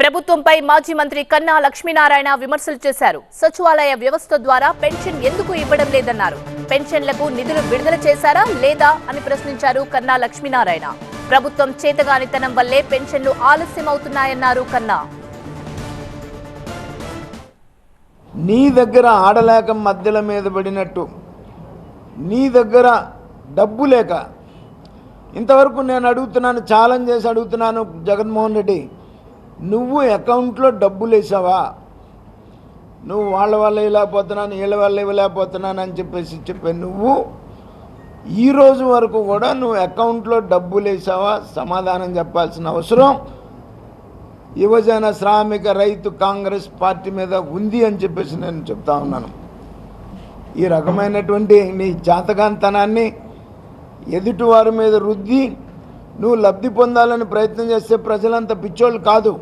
ప్రభుత్వంపై మాజీ మంత్రి కన్నా లక్ష్మీనారాయణ విమర్శలు చేశారు. సచివాలయ వ్యవస్థ ద్వారా పెన్షన్ ఎందుకు ఇవ్వడం లేదన్నారు. పెన్షన్లకు నిధులు విడుదల చేశారా లేదా అని ప్రశ్నించారు కన్నా లక్ష్మీనారాయణ. ప్రభుత్వం చేతగానితనం వల్లే పెన్షన్లు ఆలస్యమవుతున్నాయన్నారు కన్నా. నీ దగ్గర ఆడలేక మధ్యల మీద పడినట్టు. నీ దగ్గర డబ్బు లేక. ఇంతవరకు నేను అడుగుతున్నాను ఛాలెంజ్ చేసి అడుగుతున్నాను జగన్మోహన్ రెడ్డి. నువ్వు అకౌంట్లో డబ్బులు వేసావా? నువ్వు వాళ్ళ వల్ల ఇవ్వలేకపోతున్నాను వీళ్ళ వల్ల ఇవ్వలేకపోతున్నాను అని చెప్పేసి చెప్పే నువ్వు ఈ రోజు వరకు కూడా నువ్వు అకౌంట్లో డబ్బులు వేసావా? సమాధానం చెప్పాల్సిన అవసరం. యువజన శ్రామిక రైతు కాంగ్రెస్ పార్టీ మీద ఉంది అని చెప్పేసి నేను చెప్తా ఉన్నాను. ఈ రకమైనటువంటి నీ జాతకాంతనాన్ని ఎదుటివారి మీద రుద్ది నువ్వు లబ్ధి పొందాలని ప్రయత్నం చేస్తే ప్రజలంతా పిచ్చోళ్ళు కాదు.